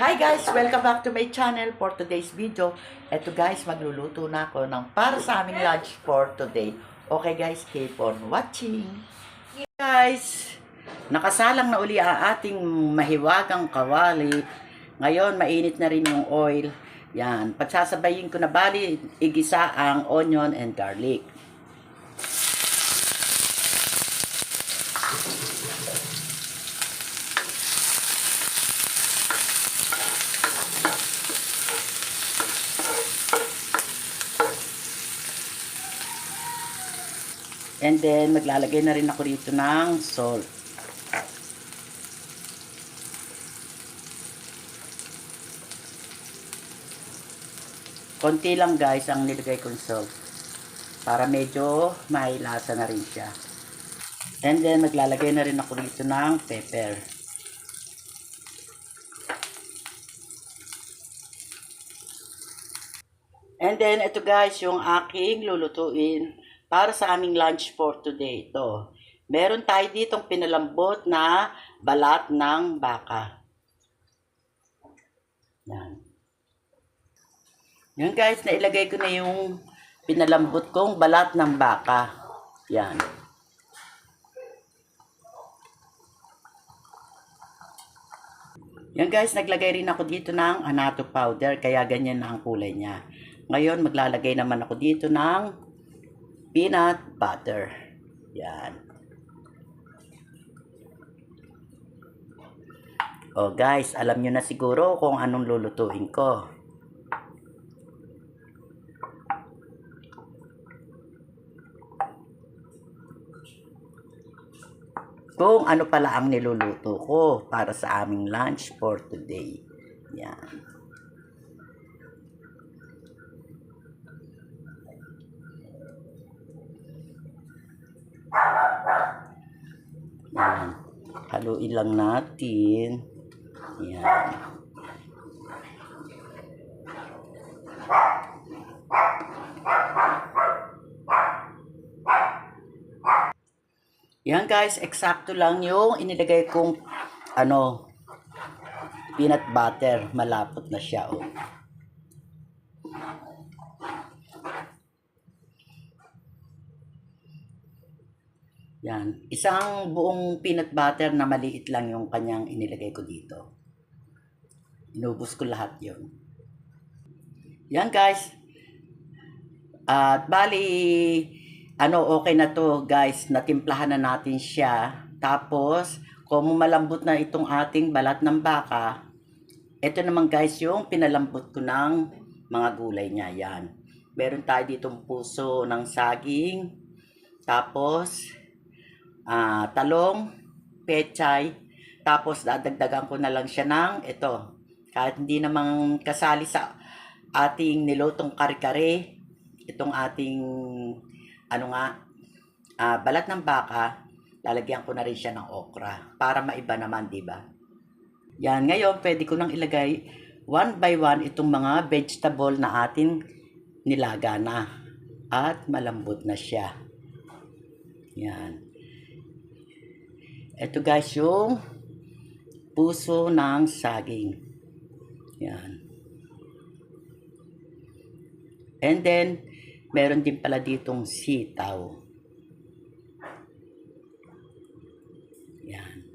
Hi guys! Welcome back to my channel for today's video. Eto guys, magluluto na ako ng para sa aming lunch for today. Okay guys, keep on watching. Guys, nakasalang na uli ang ating mahiwagang kawali. Ngayon, mainit na rin yung oil. Yan, pagsasabayin ko na bali, igisa ang onion and garlic. And then, maglalagay na rin ako dito ng salt. Konti lang guys ang nilagay kong salt. Para medyo may lasa na rin siya. And then, maglalagay na rin ako dito ng pepper. And then, ito guys, yung aking lulutuin para sa aming lunch for today. Ito. Meron tayo ditong pinalambot na balat ng baka. Yan. Yan guys, nailagay ko na yung pinalambot kong balat ng baka. Yan. Yan guys, naglagay rin ako dito ng anato powder, kaya ganyan na ang kulay niya. Ngayon, maglalagay naman ako dito ng peanut butter. Yan. Oh guys, alam nyo na siguro kung anong lulutuin ko. Kung ano pala ang niluluto ko para sa aming lunch for today. Yan. Haluin lang natin. Yan. Yan guys, eksakto lang yung inilagay kong ano peanut butter. Malapot na siya oh. Yan. Isang buong peanut butter na maliit lang yung kanyang inilagay ko dito. Inubos ko lahat yon. Yan guys. At bali, ano, okay na to guys. Natimplahan na natin siya. Tapos, kung malambot na itong ating balat ng baka, ito naman guys yung pinalambot ko ng mga gulay niya. Yan. Meron tayo ditong puso ng saging. Tapos, ah, talong, pechay, tapos dadagdagan ko na lang siya ng ito. Kahit hindi namang kasali sa ating nilutong kare-kare, itong ating ano nga, ah, balat ng baka, lalagyan ko na rin siya ng okra para maiba naman, di ba? Yan, ngayon pwede ko nang ilagay one by one itong mga vegetable na atin nilaga na at malambot na siya. Yan. Ito guys yung puso ng saging. Yan. And then, meron din pala ditong sitaw. Yan.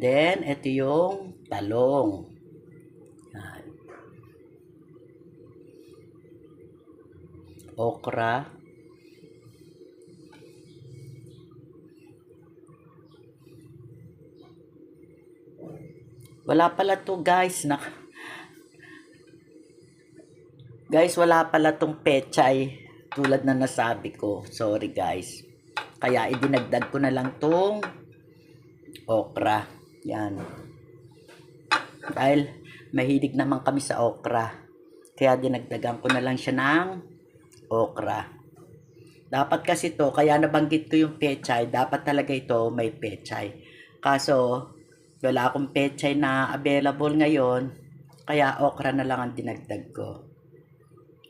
And then, ito yung talong. Yan. Okra. Wala pala to guys. Na... Guys, wala pala tong pechay. Tulad na nasabi ko. Sorry guys. Kaya idinagdag ko na lang tong okra. Yan. Dahil mahilig naman kami sa okra. Kaya dinagdagan ko na lang siya ng okra. Dapat kasi to, kaya nabanggit ko yung pechay, dapat talaga ito may pechay. Kaso, wala akong pechay na available ngayon, kaya okra na lang ang dinagdag ko.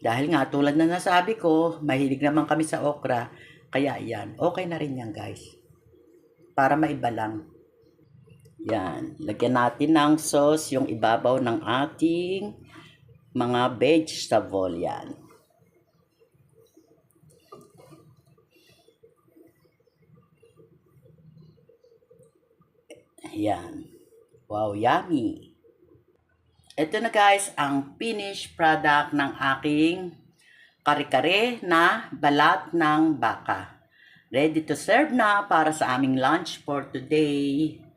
Dahil nga, tulad na nasabi ko, mahilig naman kami sa okra, kaya yan, okay na rin yan guys. Para maiba lang. Yan, lagyan natin ng sauce yung ibabaw ng ating mga vegetable yan. Yan. Wow, yummy. Ito na guys, ang finished product ng aking kare-kare na balat ng baka. Ready to serve na para sa aming lunch for today.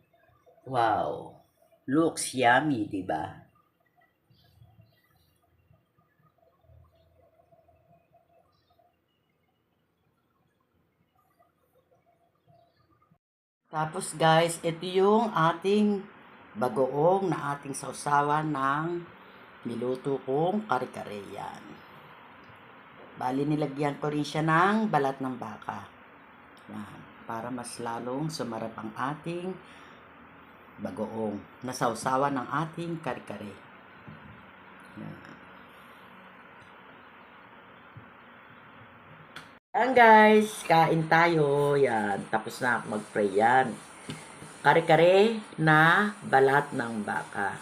Wow. Looks yummy, di ba? Tapos guys, ito yung ating bagoong na ating sausawan ng niluto kong kare-kare yan. Bali nilagyan ko rin siya ng balat ng baka. Yan, para mas lalong sumarap ang ating bagoong na sausawan ng ating kare-kare. Yan. Guys, kain tayo. Yan, tapos na mag-pray yan. Kare-kare na balat ng baka.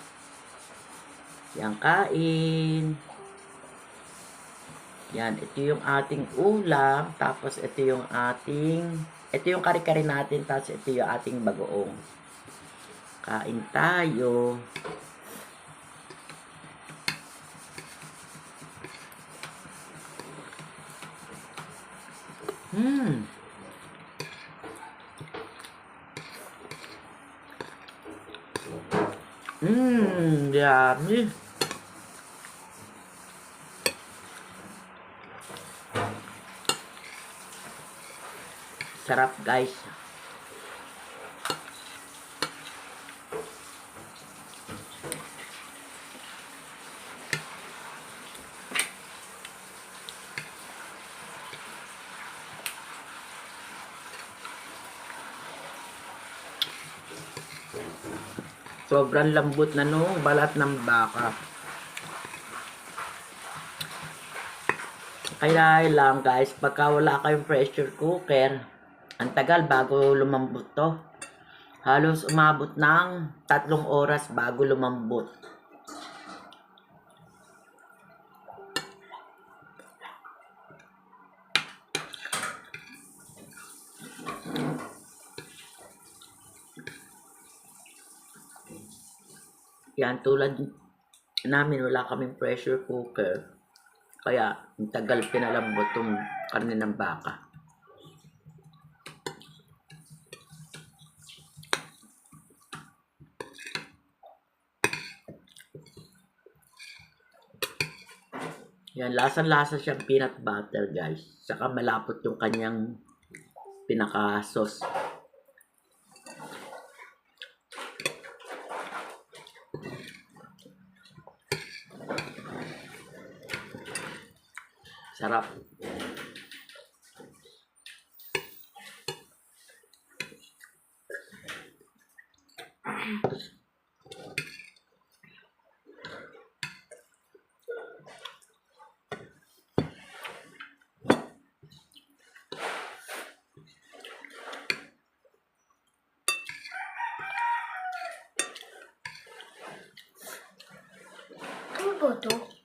Yan, kain. Yan, ito yung ating ulam. Tapos ito yung ating, ito yung kare-kare natin. Tapos ito yung ating bagoong. Kain tayo. Hmm. Mmm, yummy. Sarap guys. Sobrang lambot na nung balat ng baka. Kaya lang guys, pagka wala kayong pressure cooker, ang tagal bago lumambot to. Halos umabot ng tatlong oras bago lumambot. Yan, tulad namin, wala kaming pressure cooker. Kaya, ang tagal pinalambot yung karne ng baka. Yan, lasang-lasa siyang peanut butter, guys. Saka malapot yung kanyang pinaka-sauce. Sarap. Ano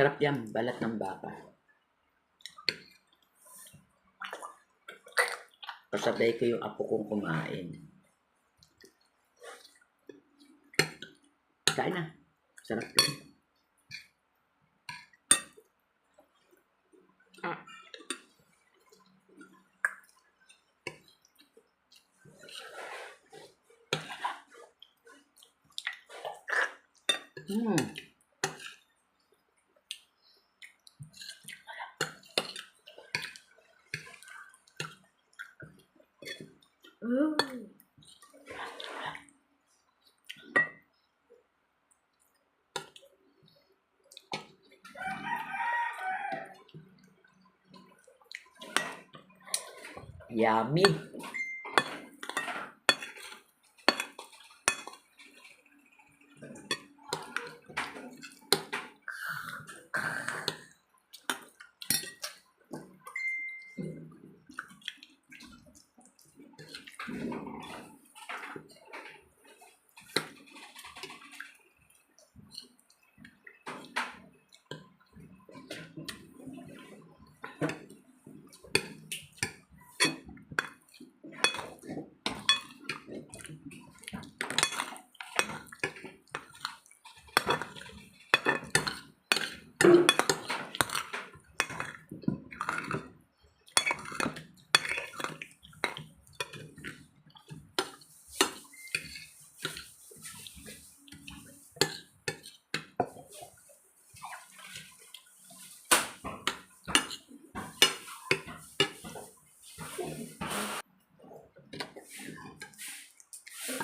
Sarap yan, balat ng baka. Kasabay ko yung apo kong kumain. Kain na. Sarap yun. Ah. Mmm. Yummy. Ito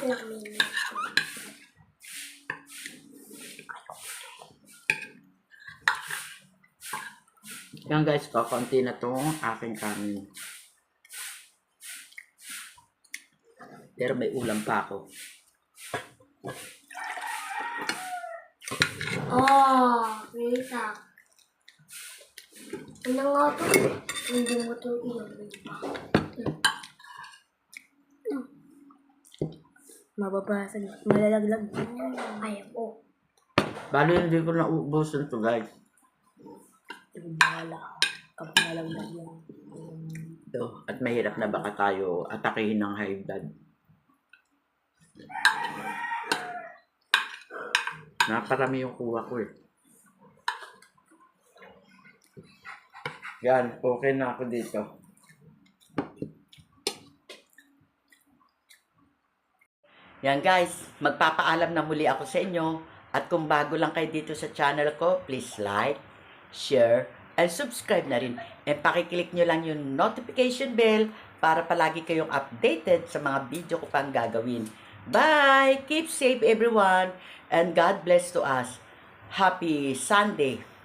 lang mini. Yan guys, kakunti na to aking kanin. Pero may ulam pa ako. Oh, Rita. Ano nga to? Hindi mo to iyon. Mababasag. Malalaglag. Ayaw ko. Balo hindi ko naubusan to guys. Bahala. Kapag malalaglag yan. Ito, at mahirap na baka tayo atakihin ng high blood. Naparami yung kuha ko eh. Yan, okay na ako dito. Yan guys, magpapaalam na muli ako sa inyo. At kung bago lang kayo dito sa channel ko, please like, share, and subscribe na rin. And pakiclick nyo lang yung notification bell para palagi kayong updated sa mga video ko pang gagawin. Bye! Keep safe everyone and God bless to us. Happy Sunday!